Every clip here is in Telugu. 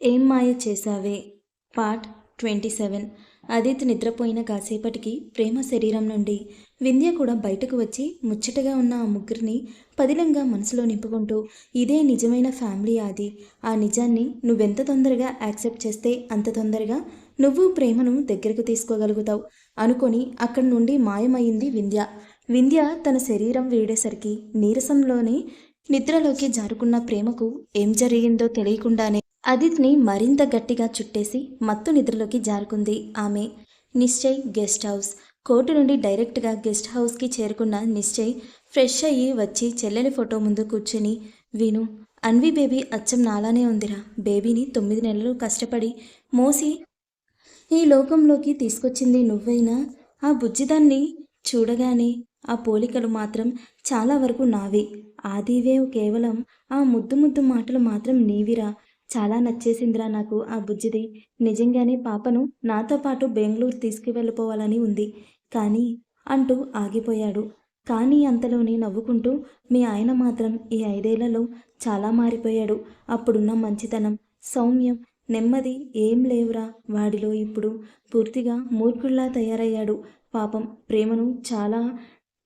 ఏం మాయ Chesave? Part twenty seven. Adit నిద్రపోయిన కాసేపటికి ప్రేమ శరీరం నుండి వింధ్య కూడా బయటకు వచ్చి ముచ్చటగా ఉన్న ఆ ముగ్గురిని పదిలంగా మనసులో నింపుకుంటూ ఇదే నిజమైన ఫ్యామిలీ ఆది. ఆ నిజాన్ని నువ్వెంత తొందరగా యాక్సెప్ట్ చేస్తే అంత తొందరగా నువ్వు ప్రేమను దగ్గరకు తీసుకోగలుగుతావు అనుకొని అక్కడి నుండి మాయమైంది వింధ్య. వింధ్య తన శరీరం వీడేసరికి నీరసంలోనే నిద్రలోకి జారుకున్న ప్రేమకు ఏం జరిగిందో తెలియకుండానే అదిత్ని మరింత గట్టిగా చుట్టేసి మత్తు నిద్రలోకి జారుకుంది ఆమె. Nishchay guest house. కోర్టు నుండి డైరెక్ట్గా గెస్ట్ హౌస్కి చేరుకున్న నిశ్చయ్ ఫ్రెష్ అయ్యి వచ్చి చెల్లెలి ఫోటో ముందు కూర్చుని విను అన్వి బేబీ అచ్చం నాలానే ఉందిరా. బేబీని తొమ్మిది నెలలు కష్టపడి మోసి ఈ లోకంలోకి తీసుకొచ్చింది నువ్వైనా? ఆ బుజ్జిదాన్ని చూడగానే ఆ పోలికలు మాత్రం చాలా వరకు నావి. ఆదివే కేవలం ఆ ముద్దు ముద్దు మాటలు మాత్రం నీవిరా. చాలా నచ్చేసిందిరా నాకు ఆ బుజ్జిది. నిజంగానే పాపను నాతో పాటు బెంగళూరు తీసుకువెళ్ళిపోవాలని ఉంది. కానీ అంటూ ఆగిపోయాడు. కానీ అంతలోనే నవ్వుకుంటూ మీ ఆయన మాత్రం ఈ ఐదేళ్ళలో చాలా మారిపోయాడు. అప్పుడున్న మంచితనం సౌమ్యం నెమ్మది ఏం లేవురా వాడిలో ఇప్పుడు. పూర్తిగా మూర్ఖుల్లా తయారయ్యాడు. పాపం ప్రేమను చాలా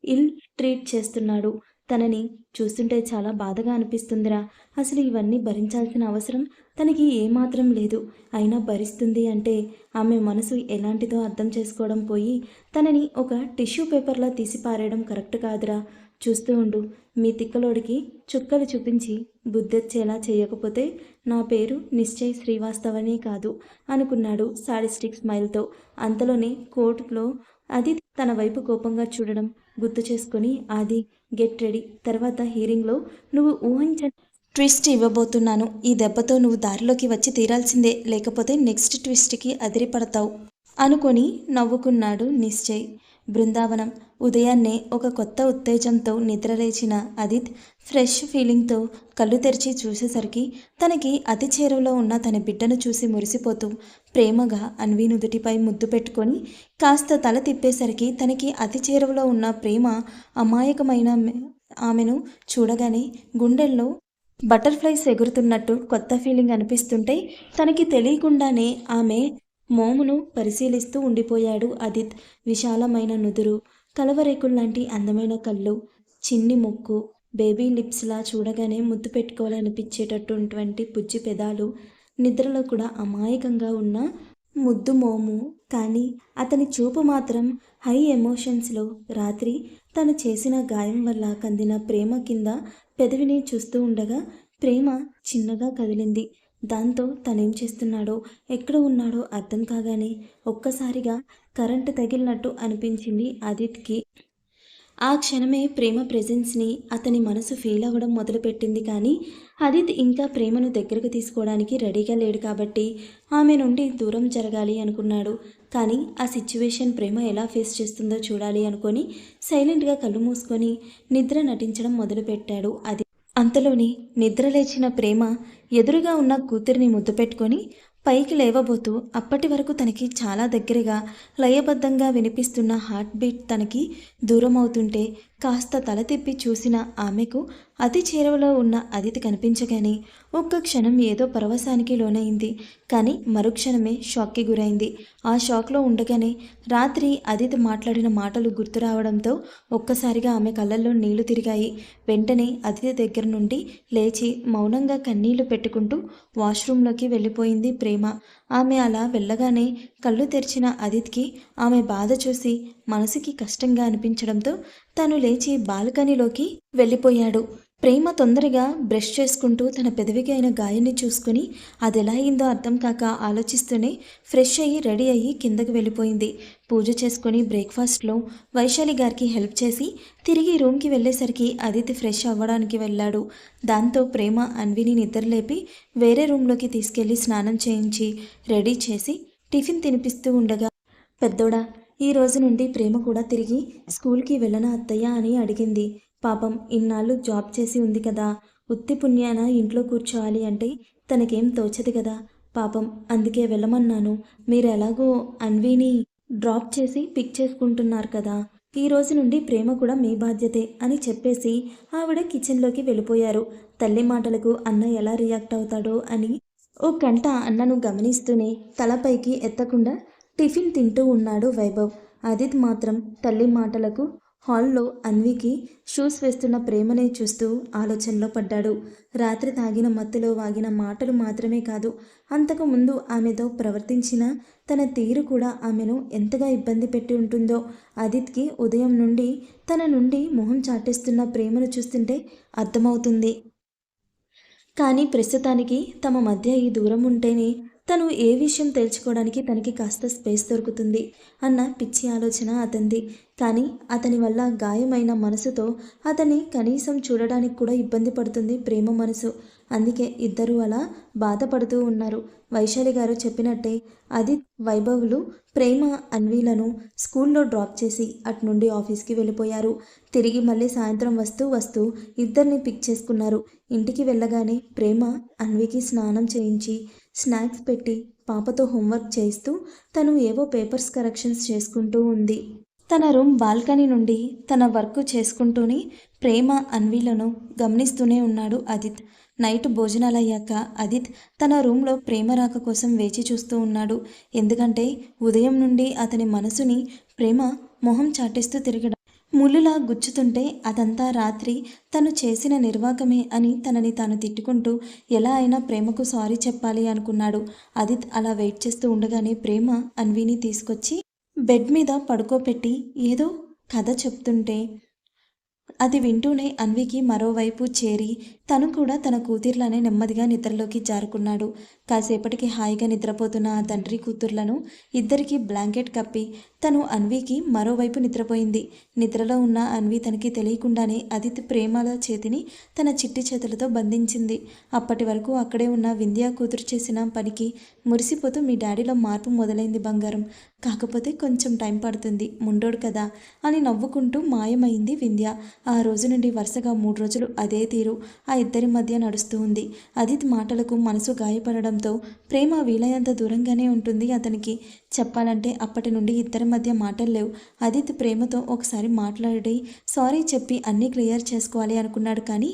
ఇల్ ట్రీట్ చేస్తున్నాడు. తనని చూస్తుంటే చాలా బాధగా అనిపిస్తుందిరా. అసలు ఇవన్నీ భరించాల్సిన అవసరం తనకి ఏమాత్రం లేదు. అయినా భరిస్తుంది అంటే ఆమె మనసు ఎలాంటిదో అర్థం చేసుకోవడం పోయి తనని ఒక టిష్యూ పేపర్లా తీసి పారేయడం కరెక్ట్ కాదురా. చూస్తూ ఉండు. మీ తిక్కలోడికి చుక్కలు చూపించి బుద్ధొచ్చేలా చేయకపోతే నా పేరు నిశ్చయ్ శ్రీవాస్తవనే కాదు అనుకున్నాడు సాడిస్టిక్ స్మైల్తో. అంతలోనే కోర్టులో అది తన వైపు కోపంగా చూడడం గుర్తు చేసుకొని ఆది గెట్ రెడీ తర్వాత హీరింగ్లో నువ్వు ఊహించ ట్విస్ట్ ఇవ్వబోతున్నాను. ఈ దెబ్బతో నువ్వు దారిలోకి వచ్చి తీరాల్సిందే. లేకపోతే నెక్స్ట్ ట్విస్ట్కి అదిరిపడతావు. అనుకొని నవ్వుకున్నాడు నిశ్చయ్. బృందావనం ఉదయాన్నే ఒక కొత్త ఉత్తేజంతో నిద్రలేచిన అదిత్ ఫ్రెష్ ఫీలింగ్తో కళ్ళు తెరిచి చూసేసరికి తనకి అతి చేరువలో ఉన్న తన బిడ్డను చూసి మురిసిపోతూ ప్రేమగా అన్వి నుదుటిపై ముద్దు పెట్టుకొని కాస్త తల తిప్పేసరికి తనకి అతి చేరువలో ఉన్న ప్రేమ అమాయకమైన ఆమెను చూడగానే గుండెల్లో బటర్ఫ్లైస్ ఎగురుతున్నట్టు కొత్త ఫీలింగ్ అనిపిస్తుంటే తనకి తెలియకుండానే ఆమె మోమును పరిశీలిస్తూ ఉండిపోయాడు అదిత్. విశాలమైన నుదురు కలవరేకుల్లాంటి అందమైన కళ్ళు చిన్ని ముక్కు బేబీ లిప్స్లా చూడగానే ముద్దు పెట్టుకోవాలనిపించేటటువంటి పుజ్జి పెదాలు నిద్రలో కూడా అమాయకంగా ఉన్న ముద్దు మోము. కానీ అతని చూపు మాత్రం హై ఎమోషన్స్లో రాత్రి తను చేసిన గాయం వల్ల కందిన ప్రేమ కింద పెదవిని చూస్తూ ఉండగా ప్రేమ చిన్నగా కదిలింది. దాంతో తనేం చేస్తున్నాడో ఎక్కడ ఉన్నాడో అర్థం కాగానే ఒక్కసారిగా కరెంటు తగిలినట్టు అనిపించింది ఆదిత్కి ఆ క్షణమే ప్రేమ ప్రెజెన్స్ని అతని మనసు ఫీల్ అవ్వడం మొదలుపెట్టింది కానీ అదిత్ ఇంకా ప్రేమను దగ్గరకు తీసుకోవడానికి రెడీగా లేడు కాబట్టి ఆమె నుండి దూరం జరగాలి అనుకున్నాడు. కానీ ఆ సిచ్యువేషన్ ప్రేమ ఎలా ఫేస్ చేస్తుందో చూడాలి అనుకొని సైలెంట్గా కళ్ళు మూసుకొని నిద్ర నటించడం మొదలుపెట్టాడు అది. అంతలోని నిద్రలేచిన ప్రేమ ఎదురుగా ఉన్న కూతురిని ముద్దు పెట్టుకొని పైకి లేవబోతూ అప్పటి వరకు తనకి చాలా దగ్గరగా లయబద్ధంగా వినిపిస్తున్న హార్ట్ బీట్ తనకి దూరం అవుతుంటే కాస్త తల తిప్పి చూసిన ఆమెకు అతి చేరువలో ఉన్న అదితి కనిపించగానే ఒక్క క్షణం ఏదో పరవశానికి లోనైంది. కానీ మరుక్షణమే షాక్కి గురైంది. ఆ షాక్లో ఉండగానే రాత్రి అదితి మాట్లాడిన మాటలు గుర్తు రావడంతో ఒక్కసారిగా ఆమె కళ్ళల్లో నీళ్ళు తిరిగాయి. వెంటనే అదితి దగ్గర నుండి లేచి మౌనంగా కన్నీళ్ళు పెట్టుకుంటూ వాష్రూంలోకి వెళ్ళిపోయింది ప్రేమ. ఆమె అలా వెళ్ళగానే కళ్ళు తెరిచిన అదిత్కి ఆమె బాధ చూసి మనసుకి కష్టంగా అనిపించడంతో తను లేచి బాల్కనీలోకి వెళ్ళిపోయాడు. ప్రేమ తొందరగా బ్రష్ చేసుకుంటూ తన పెదవికి అయిన గాయాన్ని చూసుకుని అది ఎలా అయిందో అర్థం కాక ఆలోచిస్తూనే ఫ్రెష్ అయ్యి రెడీ అయ్యి కిందకి వెళ్ళిపోయింది. పూజ చేసుకుని బ్రేక్ఫాస్ట్లో వైశాలి గారికి హెల్ప్ చేసి తిరిగి రూమ్కి వెళ్ళేసరికి అదితి ఫ్రెష్ అవ్వడానికి వెళ్ళాడు. దాంతో ప్రేమ అన్విని నిద్రలేపి వేరే రూమ్లోకి తీసుకెళ్ళి స్నానం చేయించి రెడీ చేసి టిఫిన్ తినిపిస్తూ ఉండగా పెద్దోడా ఈ రోజు నుండి ప్రేమ కూడా తిరిగి స్కూల్కి వెళ్ళనా అత్తయ్య? అని అడిగింది. పాపం ఇన్నాళ్ళు జాబ్ చేసి ఉంది కదా ఉత్తి పుణ్యాన ఇంట్లో కూర్చోవాలి అంటే తనకేం తోచదు కదా. పాపం అందుకే వెళ్ళమన్నాను. మీరు ఎలాగో అన్వీని డ్రాప్ చేసి పిక్ చేసుకుంటున్నారు కదా. ఈ రోజు నుండి ప్రేమ కూడా మీ బాధ్యతే అని చెప్పేసి ఆవిడ కిచెన్లోకి వెళ్ళిపోయారు. తల్లి మాటలకు అన్న ఎలా రియాక్ట్ అవుతాడో అని ఓ కంట అన్నను గమనిస్తూనే తలపైకి ఎత్తకుండా టిఫిన్ తింటూ ఉన్నాడు వైభవ్. అదిత్ మాత్రం తల్లి మాటలకు హాల్లో అన్వికి షూస్ వేస్తున్న ప్రేమనే చూస్తూ ఆలోచనలో పడ్డాడు. రాత్రి తాగిన మత్తులో వాగిన మాటలు మాత్రమే కాదు అంతకు ముందు ఆమెతో ప్రవర్తించిన తన తీరు కూడా ఆమెను ఎంతగా ఇబ్బంది పెట్టి ఉంటుందో అదిత్కి ఉదయం నుండి తన నుండి మొహం చాటేస్తున్న ప్రేమను చూస్తుంటే అర్థమవుతుంది. కానీ ప్రస్తుతానికి తమ మధ్య ఈ దూరం ఉంటేనే తను ఏ విషయం తెలుసుకోవడానికి తనకి కాస్త స్పేస్ దొరుకుతుంది అన్న పిచ్చి ఆలోచన అతంది. కానీ అతని వల్ల గాయమైన మనసుతో అతన్ని కనీసం చూడడానికి కూడా ఇబ్బంది పడుతుంది ప్రేమ మనసు. అందుకే ఇద్దరు అలా బాధపడుతూ ఉన్నారు. వైశాలి గారు చెప్పినట్టే అది వైభవులు ప్రేమ అన్వీలను స్కూల్లో డ్రాప్ చేసి అటు నుండి ఆఫీస్కి వెళ్ళిపోయారు. తిరిగి మళ్ళీ సాయంత్రం వస్తూ వస్తూ ఇద్దరిని పిక్ చేసుకున్నారు. ఇంటికి వెళ్ళగానే ప్రేమ అన్వికి స్నానం చేయించి స్నాక్స్ పెట్టి పాపతో హోంవర్క్ చేస్తూ తను ఏవో పేపర్స్ కరెక్షన్స్ చేసుకుంటూ ఉంది. తన రూమ్ బాల్కనీ నుండి తన వర్క్ చేసుకుంటూనే ప్రేమ అన్వీలను గమనిస్తూనే ఉన్నాడు అదిత్. నైట్ భోజనాలయ్యాక అదిత్ తన రూమ్లో ప్రేమ రాక కోసం వేచి చూస్తూ ఉన్నాడు. ఎందుకంటే ఉదయం నుండి అతని మనసుని ప్రేమ మొహం చాటేస్తూ తిరగడం ముళ్ళులా గుచ్చుతుంటే అదంతా రాత్రి తను చేసిన నిర్వాకమే అని తనని తాను తిట్టుకుంటూ ఎలా అయినా ప్రేమకు సారీ చెప్పాలి అనుకున్నాడు. అదిత్ అలా వెయిట్ చేస్తూ ఉండగానే ప్రేమ అన్విని తీసుకొచ్చి బెడ్ మీద పడుకోపెట్టి ఏదో కథ చెప్తుంటే అది వింటూనే అన్వికి మరోవైపు చేరి తను కూడా తన కూతుర్లనే నెమ్మదిగా నిద్రలోకి జారుకున్నాడు. కాసేపటికి హాయిగా నిద్రపోతున్న ఆ తండ్రి కూతుర్లను ఇద్దరికి బ్లాంకెట్ కప్పి తను అన్వికి మరోవైపు నిద్రపోయింది. నిద్రలో ఉన్న అన్వి తనకి తెలియకుండానే అదితి ప్రేమల చేతిని తన చిట్టి చేతులతో బంధించింది. అప్పటి వరకు అక్కడే ఉన్న వింధ్యా కూతురు చేసిన పనికి మురిసిపోతూ మీ డాడీలో మార్పు మొదలైంది బంగారం. కాకపోతే కొంచెం టైం పడుతుంది ముండోడు కదా అని నవ్వుకుంటూ మాయమైంది వింధ్య. ఆ రోజు నుండి వరుసగా మూడు రోజులు అదే తీరు ఆ ఇద్దరి మధ్య నడుస్తూ ఉంది. అదిత్ మాటలకు మనసు గాయపడడం ఉండడంతో ప్రేమ వీలైనంత దూరంగానే ఉంటుంది. అతనికి చెప్పాలంటే అప్పటి నుండి ఇద్దరి మధ్య మాటలు లేవు. అదిత్ ప్రేమతో ఒకసారి మాట్లాడి సారీ చెప్పి అన్నీ క్లియర్ చేసుకోవాలి అనుకున్నాడు కానీ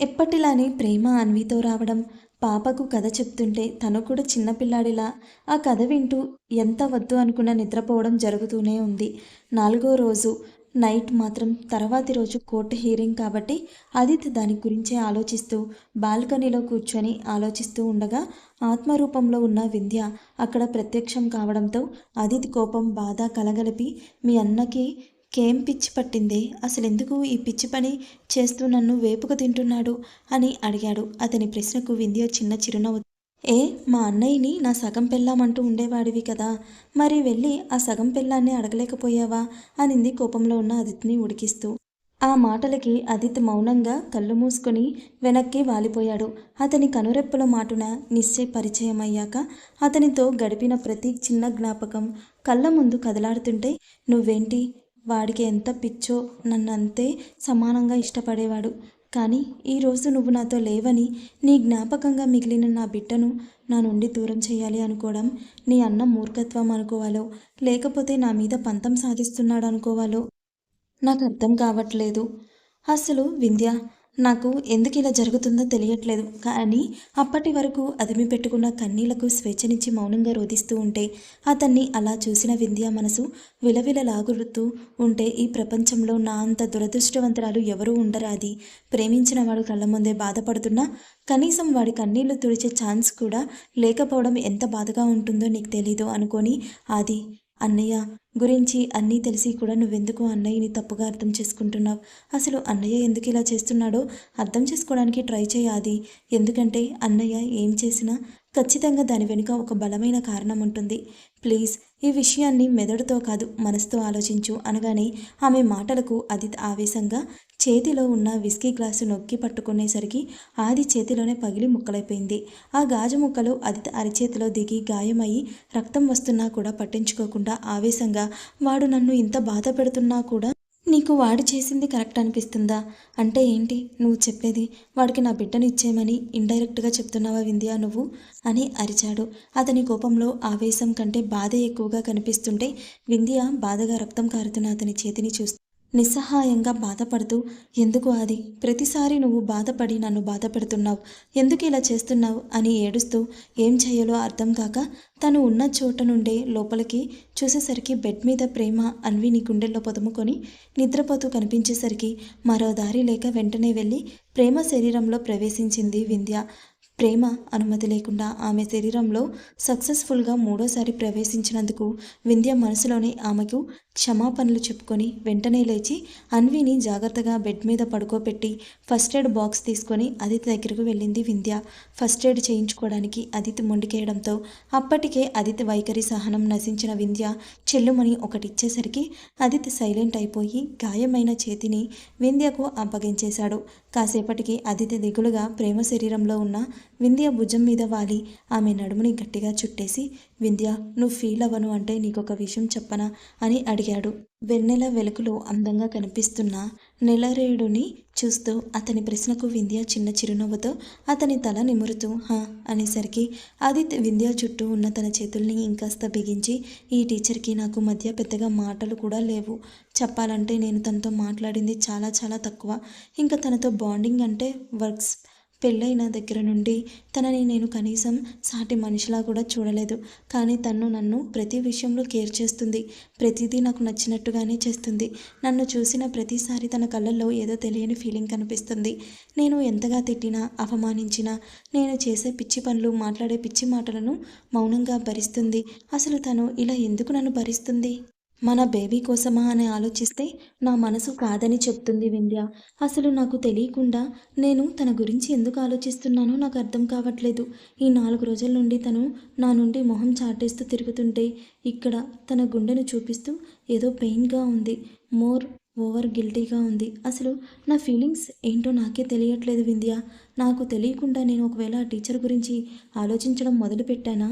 ఎప్పటిలానే ప్రేమ అన్వితో రావడం పాపకు కథ చెప్తుంటే తను కూడా చిన్నపిల్లాడిలా ఆ కథ వింటూ ఎంత వద్దు అనుకున్న నిద్రపోవడం జరుగుతూనే ఉంది. నాలుగో రోజు నైట్ మాత్రం తర్వాతి రోజు కోర్టు హీరింగ్ కాబట్టి అదిత్ దాని గురించే ఆలోచిస్తూ బాల్కనీలో కూర్చొని ఆలోచిస్తూ ఉండగా ఆత్మరూపంలో ఉన్న వింధ్య అక్కడ ప్రత్యక్షం కావడంతో ఆదిత్ కోపం బాధ కలగలిపి మీ అన్నకి కేం పిచ్చి పట్టిందే? అసలు ఎందుకు ఈ పిచ్చి పని చేస్తూ నన్ను వేపుకు తింటున్నాడు? అని అడిగాడు. అతని ప్రశ్నకు వింధ్య చిన్న చిరునవ్వు ఏ మా అన్నయ్యని నా సగం పెళ్ళామంటూ ఉండేవాడివి కదా. మరి వెళ్ళి ఆ సగం పెళ్ళాన్ని అడగలేకపోయావా? అనింది కోపంలో ఉన్న అదిత్ని ఉడికిస్తూ. ఆ మాటలకి అదిత్ మౌనంగా కళ్ళు మూసుకొని వెనక్కి వాలిపోయాడు. అతని కనురెప్పల మాటున నిశ్చయ పరిచయం అయ్యాక అతనితో గడిపిన ప్రతి చిన్న జ్ఞాపకం కళ్ళ ముందు కదలాడుతుంటే నువ్వేంటి? వాడికి ఎంత పిచ్చో నన్నంతే సమానంగా ఇష్టపడేవాడు. కానీ ఈరోజు నువ్వు నాతో లేవని నీ జ్ఞాపకంగా మిగిలిన నా బిడ్డను నా నుండి దూరం చేయాలి అనుకోవడం నీ అన్న మూర్ఖత్వం అనుకోవాలో లేకపోతే నా మీద పంతం సాధిస్తున్నాడు అనుకోవాలో? నాకు అర్థం కావట్లేదు. అసలు వింధ్య నాకు ఎందుకు ఇలా జరుగుతుందో తెలియట్లేదు. కానీ అప్పటి వరకు అదిమి పెట్టుకున్న కన్నీలకు స్వేచ్ఛనిచ్చి మౌనంగా రోధిస్తూ ఉంటే అతన్ని అలా చూసిన వింధ్య మనసు విలవిలలాగుతూ ఉంటే ఈ ప్రపంచంలో నా అంత దురదృష్టవంతరాలు ఎవరూ ఉండరాది. ప్రేమించిన వాడు కళ్ళ ముందే బాధపడుతున్నా కనీసం వాడి కన్నీళ్ళు తుడిచే ఛాన్స్ కూడా లేకపోవడం ఎంత బాధగా ఉంటుందో నీకు తెలీదు అనుకొని ఆది అన్నయ్య గురించి అన్నీ తెలిసి కూడా నువ్వెందుకు అన్నయ్యని తప్పుగా అర్థం చేసుకుంటున్నావు? అసలు అన్నయ్య ఎందుకు ఇలా చేస్తున్నాడో అర్థం చేసుకోవడానికి ట్రై చేయాది ఎందుకంటే అన్నయ్య ఏం చేసినా ఖచ్చితంగా దాని వెనుక ఒక బలమైన కారణం ఉంటుంది. ప్లీజ్ ఈ విషయాన్ని మెదడుతో కాదు మనసుతో ఆలోచించు అనగానే ఆమె మాటలకు అది ఆవేశంగా చేతిలో ఉన్న విస్కీ గ్లాసు నొక్కి పట్టుకునేసరికి ఆది చేతిలోనే పగిలి ముక్కలైపోయింది. ఆ గాజు ముక్కలు అదిత అరిచేతిలో దిగి గాయమయ్యి రక్తం వస్తున్నా కూడా పట్టించుకోకుండా ఆవేశంగా వాడు నన్ను ఇంత బాధ పెడుతున్నా కూడా నీకు వాడు చేసింది కరెక్ట్ అనిపిస్తుందా? అంటే ఏంటి? నువ్వు చెప్పేది వాడికి నా బిడ్డను ఇచ్చేయమని ఇండైరెక్ట్గా చెప్తున్నావా వింధ్యా నువ్వు? అని అరిచాడు. అతని కోపంలో ఆవేశం కంటే బాధ ఎక్కువగా కనిపిస్తుంటే వింధ్య బాధగా రక్తం కారుతున్న అతని చేతిని చూస్తూ నిస్సహాయంగా బాధపడుతూ ఎందుకు అది ప్రతిసారి నువ్వు బాధపడి నన్ను బాధపెడుతున్నావు. ఎందుకు ఇలా చేస్తున్నావు? అని ఏడుస్తూ ఏం చేయాలో అర్థం కాక తను ఉన్న చోట నుండే లోపలికి చూసేసరికి బెడ్ మీద ప్రేమ అన్విని గుండెల్లో పొదుముకొని నిద్రపోతూ కనిపించేసరికి మరో దారి లేక వెంటనే వెళ్ళి ప్రేమ శరీరంలో ప్రవేశించింది వింధ్య. ప్రేమ అనుమతి లేకుండా ఆమె శరీరంలో సక్సెస్ఫుల్గా మూడోసారి ప్రవేశించినందుకు వింధ్య మనసులోనే ఆమెకు క్షమాపణలు చెప్పుకొని వెంటనే లేచి అన్విని జాగ్రత్తగా బెడ్ మీద పడుకోబెట్టి ఫస్ట్ ఎయిడ్ బాక్స్ తీసుకొని అదితి దగ్గరకు వెళ్ళింది వింధ్య. ఫస్ట్ ఎయిడ్ చేయించుకోవడానికి అదితి మొండికేయడంతో అప్పటికే అదితి వైఖరి సహనం నశించిన వింధ్య చెల్లుమని ఒకటిచ్చేసరికి అదితి సైలెంట్ అయిపోయి గాయమైన చేతిని వింధ్యకు అప్పగించేశాడు. కాసేపటికి అదితి దిగులుగా ప్రేమ శరీరంలో ఉన్న వింధ్య భుజం మీద వాలి. ఆమె నడుముని గట్టిగా చుట్టేసి వింధ్య నువ్వు ఫీల్ అవ్వను అంటే నీకొక విషయం చెప్పనా అని అడిగాడు. వెన్నెల వెలుగులో అందంగా కనిపిస్తున్న నెలరేడుని చూస్తూ అతని ప్రశ్నకు వింధ్య చిన్న చిరునవ్వుతో అతని తల నిమురుతూ హా అనేసరికి ఆదిత్య వింధ్య చుట్టూ ఉన్న తన చేతుల్ని ఇంకాస్త బిగించి ఈ టీచర్కి నాకు మధ్య పెద్దగా మాటలు కూడా లేవు. చెప్పాలంటే నేను తనతో మాట్లాడింది చాలా చాలా తక్కువ. ఇంకా తనతో బాండింగ్ అంటే వర్క్స్ పెళ్ళైన దగ్గర నుండి తనని నేను కనీసం సాటి మనిషిలా కూడా చూడలేదు. కానీ తను నన్ను ప్రతి విషయంలో కేర్ చేస్తుంది. ప్రతిదీ నాకు నచ్చినట్టుగానే చేస్తుంది. నన్ను చూసిన ప్రతిసారి తన కళ్ళల్లో ఏదో తెలియని ఫీలింగ్ కనిపిస్తుంది. నేను ఎంతగా తిట్టినా అవమానించినా నేను చేసే పిచ్చి పనులు మాట్లాడే పిచ్చి మాటలను మౌనంగా భరిస్తుంది. అసలు తను ఇలా ఎందుకు నన్ను భరిస్తుంది? మన బేబీ కోసమా అని ఆలోచిస్తే నా మనసు కాదని చెప్తుంది వింధ్య. అసలు నాకు తెలియకుండా నేను తన గురించి ఎందుకు ఆలోచిస్తున్నానో నాకు అర్థం కావట్లేదు. ఈ నాలుగు రోజుల నుండి తను నా నుండి మొహం చాటేస్తూ తిరుగుతుంటే ఇక్కడ తన గుండెను చూపిస్తూ ఏదో పెయిన్గా ఉంది. మోర్ ఓవర్ గిల్టీగా ఉంది. అసలు నా ఫీలింగ్స్ ఏంటో నాకే తెలియట్లేదు వింధ్య. నాకు తెలియకుండా నేను ఒకవేళ ఆ టీచర్ గురించి ఆలోచించడం మొదలుపెట్టానా?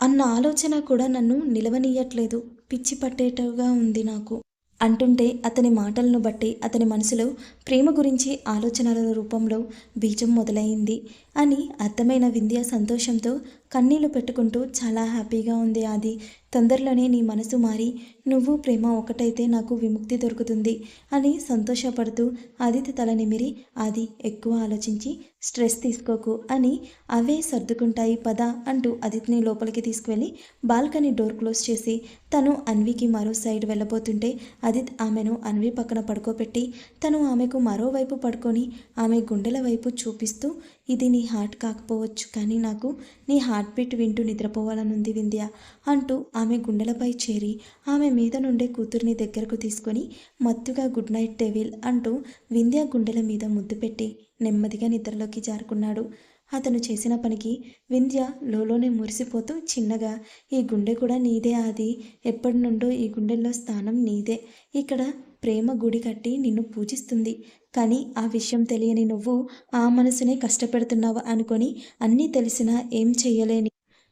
అన్న ఆలోచన కూడా నన్ను నిలవనీయట్లేదు. పిచ్చి పట్టేటగా ఉంది నాకు. అంటుంటే అతని మాటలను బట్టి అతని మనసులో ప్రేమ గురించి ఆలోచనల రూపంలో బీజం మొదలైంది అని అర్థమైన వింధ్య సంతోషంతో కన్నీళ్ళు పెట్టుకుంటూ చాలా హ్యాపీగా ఉంది అది తొందరలోనే నీ మనసు మారి నువ్వు ప్రేమ ఒకటైతే నాకు విముక్తి దొరుకుతుంది అని సంతోషపడుతూ ఆదిత్య తల నిమిరి అది ఎక్కువ ఆలోచించి స్ట్రెస్ తీసుకోకు అని అవే సర్దుకుంటాయి పద అంటూ అదిత్ని లోపలికి తీసుకువెళ్ళి బాల్కనీ డోర్ క్లోజ్ చేసి తను అన్వికి మరో సైడ్ వెళ్ళబోతుంటే అదిత్ ఆమెను అన్వి పక్కన పడుకోబెట్టి తను ఆమెకు మరోవైపు పడుకొని ఆమె గుండెల వైపు చూపిస్తూ ఇది నీ హార్ట్ కాకపోవచ్చు కానీ నాకు నీ హార్ట్ బీట్ వింటూ నిద్రపోవాలనుంది వింధ్య అంటూ ఆమె గుండెలపై చేరి ఆమె మీద నుండే కూతుర్ని దగ్గరకు తీసుకొని మత్తుగా గుడ్ నైట్ డెవిల్ అంటూ వింధ్య గుండెల మీద ముద్దు పెట్టి నెమ్మదిగా నిద్రలోకి జారుకున్నాడు. అతను చేసిన పనికి వింధ్య లోలోనే మురిసిపోతూ చిన్నగా ఈ గుండె కూడా నీదే అది ఎప్పటి నుండో ఈ గుండెల్లో స్థానం నీదే ఇక్కడ ప్రేమ గుడి కట్టి నిన్ను పూజిస్తుంది. కానీ ఆ విషయం తెలియని నువ్వు ఆ మనసునే కష్టపెడుతున్నావు అనుకొని అన్నీ తెలిసినా ఏం చెయ్యలేని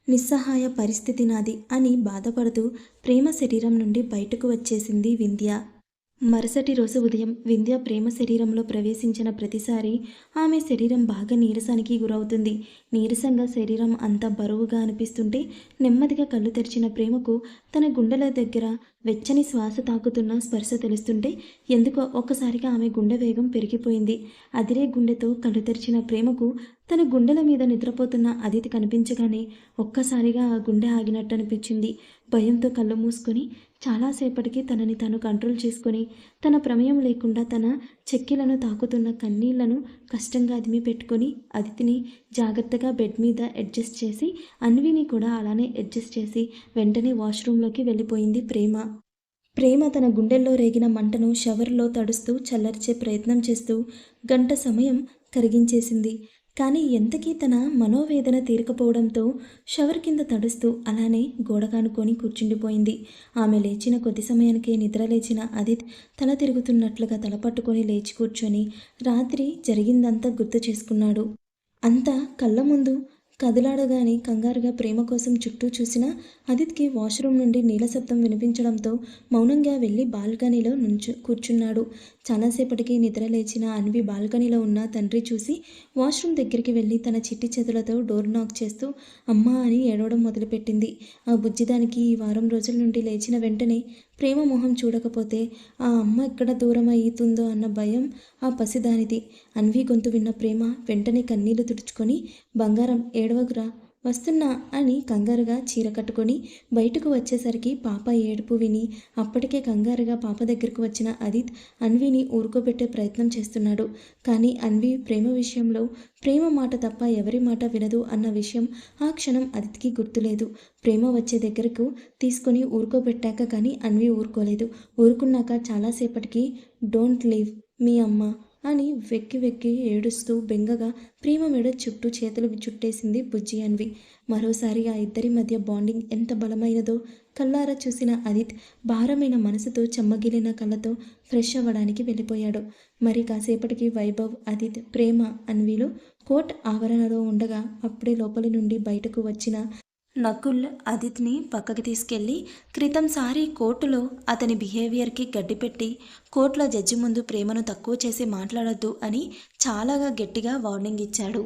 నిస్సహాయ పరిస్థితి నాది అని బాధపడుతూ ప్రేమ శరీరం నుండి బయటకు వచ్చేసింది వింధ్య. మరుసటి రోజు ఉదయం వింధ్య ప్రేమ శరీరంలో ప్రవేశించిన ప్రతిసారి ఆమె శరీరం బాగా నీరసానికి గురవుతుంది. నీరసంగా శరీరం అంతా బరువుగా అనిపిస్తుంటే నెమ్మదిగా కళ్ళు తెరిచిన ప్రేమకు తన గుండెల దగ్గర వెచ్చని శ్వాస తాకుతున్న స్పర్శ తెలుస్తుంటే ఎందుకో ఒక్కసారిగా ఆమె గుండె వేగం పెరిగిపోయింది. అదిరే గుండెతో కళ్ళు తెరిచిన ప్రేమకు తన గుండెల మీద నిద్రపోతున్న అదితి కనిపించగానే ఒక్కసారిగా ఆ గుండె ఆగినట్టు అనిపించింది భయంతో కళ్ళు మూసుకొని చాలాసేపటికి తనని తాను కంట్రోల్ చేసుకొని తన ప్రమేయం లేకుండా తన చెక్కిలను తాకుతున్న కన్నీళ్ళను కష్టంగా అదిమి పెట్టుకొని అదితిని జాగ్రత్తగా బెడ్ మీద అడ్జస్ట్ చేసి అన్విని కూడా అలానే అడ్జస్ట్ చేసి వెంటనే వాష్రూమ్లోకి వెళ్ళిపోయింది ప్రేమ. ప్రేమ తన గుండెల్లో రేగిన మంటను షవర్లో తడుస్తూ చల్లర్చే ప్రయత్నం చేస్తూ గంట సమయం కరిగించేసింది. కానీ ఎంతకీ తన మనోవేదన తీరకపోవడంతో షవర్ కింద తడుస్తూ అలానే గోడకానుకొని కూర్చుండిపోయింది. ఆమె లేచిన కొద్ది సమయానికే నిద్ర లేచిన అదిత్ తల తిరుగుతున్నట్లుగా తలపట్టుకొని లేచి కూర్చొని రాత్రి జరిగిందంతా గుర్తు చేసుకున్నాడు. అంతా కళ్ళ ముందు కదలాడగాని కంగారుగా ప్రేమ కోసం చుట్టూ చూసిన అదిత్కి వాష్రూమ్ నుండి నీళ్ళ శబ్దం వినిపించడంతో మౌనంగా వెళ్ళి బాల్కనీలో నుంచు కూర్చున్నాడు. చాలాసేపటికి నిద్ర లేచిన అన్వి బాల్కనీలో ఉన్న తండ్రి చూసి వాష్రూమ్ దగ్గరికి వెళ్ళి తన చిట్టి చేతులతో డోర్ నాక్ చేస్తూ అమ్మా అని ఏడవడం మొదలుపెట్టింది. ఆ బుజ్జిదానికి ఈ వారం రోజుల నుండి లేచిన వెంటనే ప్రేమ మొహం చూడకపోతే ఆ అమ్మ ఎక్కడ దూరం అవుతుందో అన్న భయం ఆ పసిదానిది. అన్వి గొంతు విన్న ప్రేమ వెంటనే కన్నీళ్ళు తుడుచుకొని బంగారం ఏడవకురా వస్తున్నా అని కంగారుగా చీర కట్టుకొని బయటకు వచ్చేసరికి పాప ఏడుపు విని అప్పటికే కంగారుగా పాప దగ్గరకు వచ్చిన అదిత్ అన్విని ఊరుకోబెట్టే ప్రయత్నం చేస్తున్నాడు. కానీ అన్వి ప్రేమ విషయంలో ప్రేమ మాట తప్ప ఎవరి మాట వినదు అన్న విషయం ఆ క్షణం అదిత్కి గుర్తులేదు. ప్రేమ వచ్చే దగ్గరకు తీసుకొని ఊరుకోబెట్టాక కానీ అన్వి ఊరుకోలేదు. ఊరుకున్నాక చాలాసేపటికి డోంట్ లీవ్ మీ అమ్మ. అని వెక్కి వెక్కి ఏడుస్తూ బెంగగా ప్రేమ మెడ చుట్టూ చేతులు చుట్టేసింది బుజ్జి అన్వి. మరోసారి ఆ ఇద్దరి మధ్య బాండింగ్ ఎంత బలమైనదో కల్లారా చూసిన అదిత్ భారమైన మనసుతో చెమ్మగిలిన కళ్ళతో ఫ్రెష్ అవ్వడానికి వెళ్ళిపోయాడు. మరి కాసేపటికి వైభవ్ అదిత్ ప్రేమ అన్విలు కోర్ట్ ఆవరణలో ఉండగా అప్పుడే లోపలి నుండి బయటకు వచ్చిన నకుల్ అదిత్ని పక్కకి తీసుకెళ్ళి క్రితంసారి కోర్టులో అతని బిహేవియర్కి గడ్డిపెట్టి కోర్టులో జడ్జి ముందు ప్రేమను తక్కువ చేసి మాట్లాడొద్దు అని చాలాగా గట్టిగా వార్నింగ్ ఇచ్చాడు.